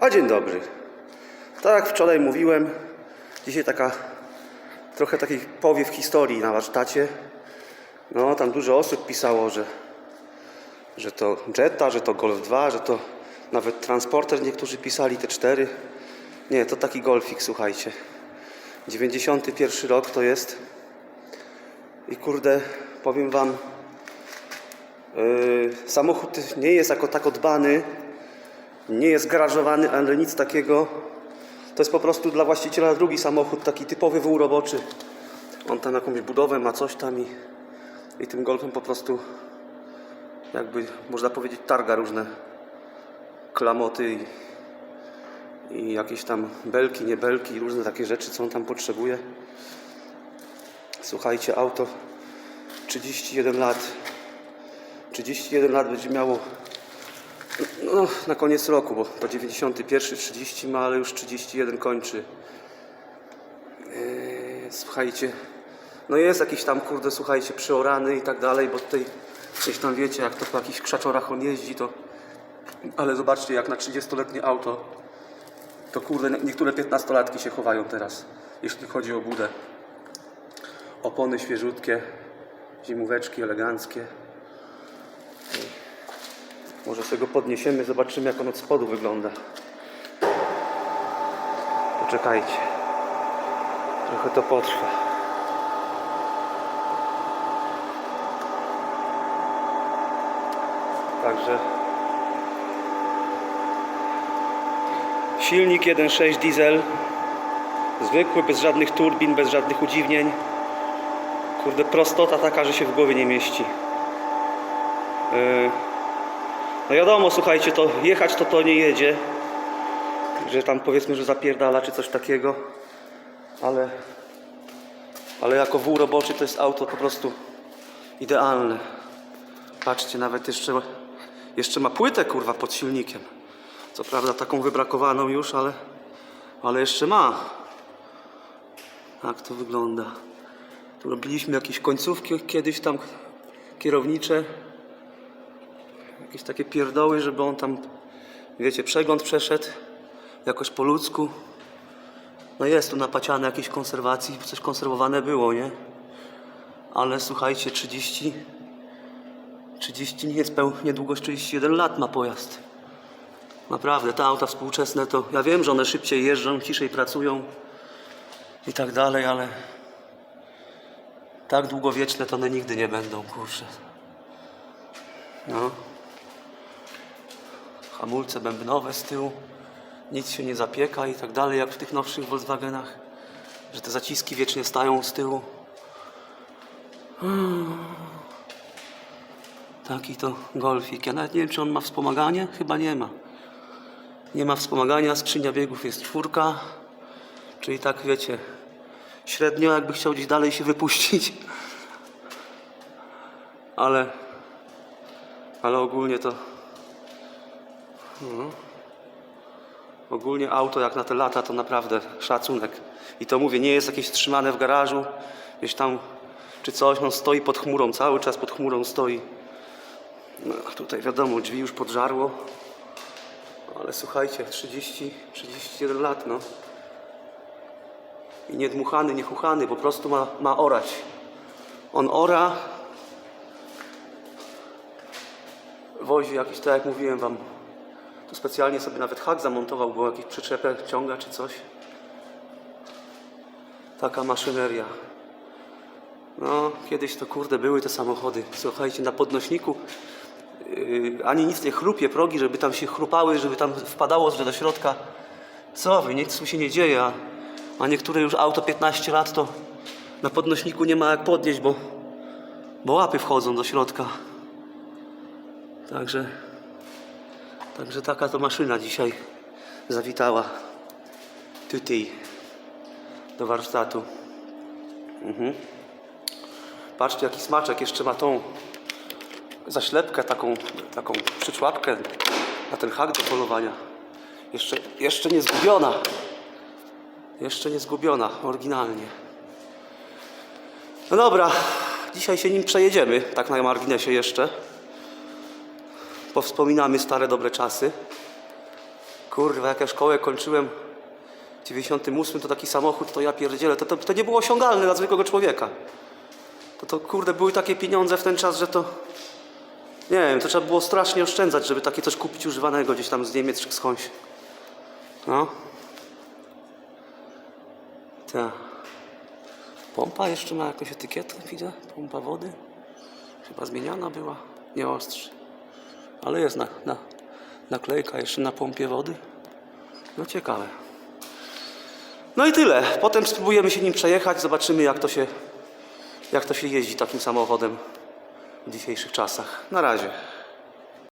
A dzień dobry. Tak jak wczoraj mówiłem, dzisiaj taka trochę taki powiew historii na warsztacie. No, tam dużo osób pisało, że, że to Jetta, że to Golf 2, że to nawet transporter niektórzy pisali, te cztery. Nie, to taki Golfik, słuchajcie. 91 rok to jest. I kurde, powiem wam, yy, samochód nie jest jako tak dbany, nie jest garażowany, ale nic takiego. To jest po prostu dla właściciela drugi samochód, taki typowy wół roboczy. On tam jakąś budowę ma, coś tam i, i tym golfem po prostu jakby można powiedzieć targa różne klamoty i, i jakieś tam belki, nie belki, różne takie rzeczy, co on tam potrzebuje. Słuchajcie, auto 31 lat. 31 lat będzie miało no, na koniec roku, bo to 91, 30 ma, ale już 31 kończy. Eee, słuchajcie, no jest jakiś tam, kurde, słuchajcie, przeorany i tak dalej, bo tutaj gdzieś tam wiecie, jak to po jakichś krzaczorach on jeździ, to... Ale zobaczcie, jak na 30-letnie auto, to kurde, niektóre 15-latki się chowają teraz, jeśli chodzi o budę. Opony świeżutkie, zimóweczki eleganckie. Może sobie go podniesiemy, zobaczymy jak on od spodu wygląda. Poczekajcie. Trochę to potrwa. Także silnik 1.6 diesel zwykły, bez żadnych turbin, bez żadnych udziwnień. Kurde, prostota taka, że się w głowie nie mieści. Yy, no wiadomo, słuchajcie, to jechać to to nie jedzie. Że tam powiedzmy, że zapierdala czy coś takiego. Ale, ale jako wół roboczy to jest auto po prostu idealne. Patrzcie, nawet jeszcze, jeszcze ma płytę kurwa pod silnikiem. Co prawda taką wybrakowaną już, ale, ale jeszcze ma. Tak to wygląda. Tu robiliśmy jakieś końcówki kiedyś tam kierownicze jakieś takie pierdoły, żeby on tam, wiecie, przegląd przeszedł jakoś po ludzku. No jest tu napaciane jakieś konserwacji, coś konserwowane było, nie? Ale słuchajcie, 30, 30 niespeł, niedługo 31 lat ma pojazd. Naprawdę, te auta współczesne to, ja wiem, że one szybciej jeżdżą, ciszej pracują i tak dalej, ale tak długowieczne to one nigdy nie będą, kurczę. No. Hamulce bębnowe z tyłu, nic się nie zapieka i tak dalej, jak w tych nowszych Volkswagenach, że te zaciski wiecznie stają z tyłu. Taki to golfik. Ja nawet nie wiem, czy on ma wspomaganie. Chyba nie ma. Nie ma wspomagania, skrzynia biegów jest czwórka, czyli tak wiecie, średnio jakby chciał gdzieś dalej się wypuścić. Ale, ale ogólnie to no. Ogólnie auto jak na te lata to naprawdę szacunek. I to mówię, nie jest jakieś trzymane w garażu, gdzieś tam czy coś, on stoi pod chmurą, cały czas pod chmurą stoi. No, tutaj wiadomo, drzwi już podżarło. Ale słuchajcie, 30, 31 lat, no. I nie dmuchany, nie chuchany, po prostu ma, ma orać. On ora, wozi jakiś, tak jak mówiłem wam, specjalnie sobie nawet hak zamontował, bo jakiś przyczepę ciąga czy coś. Taka maszyneria. No, kiedyś to kurde były te samochody. Słuchajcie, na podnośniku yy, ani nic nie chrupie, progi, żeby tam się chrupały, żeby tam wpadało do środka. Co wy, nic tu się nie dzieje. A, a niektóre już auto 15 lat to na podnośniku nie ma jak podnieść, bo, bo łapy wchodzą do środka. Także Także taka to maszyna dzisiaj zawitała tutaj do warsztatu. Mhm. Patrzcie jaki smaczek jeszcze ma tą zaślepkę, taką, taką przyczłapkę na ten hak do polowania. Jeszcze, jeszcze nie zgubiona. Jeszcze nie zgubiona, oryginalnie. No dobra, dzisiaj się nim przejedziemy, tak na marginesie jeszcze powspominamy stare dobre czasy. Kurwa, jak ja szkołę kończyłem w 98, to taki samochód, to ja pierdzielę, to, to, to nie było osiągalne dla zwykłego człowieka. To, to kurde, były takie pieniądze w ten czas, że to... Nie wiem, to trzeba było strasznie oszczędzać, żeby takie coś kupić używanego gdzieś tam z Niemiec czy skądś. No. Tak. Pompa jeszcze ma jakąś etykietę, widzę? Pompa wody. Chyba zmieniana była. Nie ostrzy. Ale jest na, na, naklejka jeszcze na pompie wody. No ciekawe. No i tyle. Potem spróbujemy się nim przejechać, zobaczymy jak to się, jak to się jeździ takim samochodem w dzisiejszych czasach. Na razie.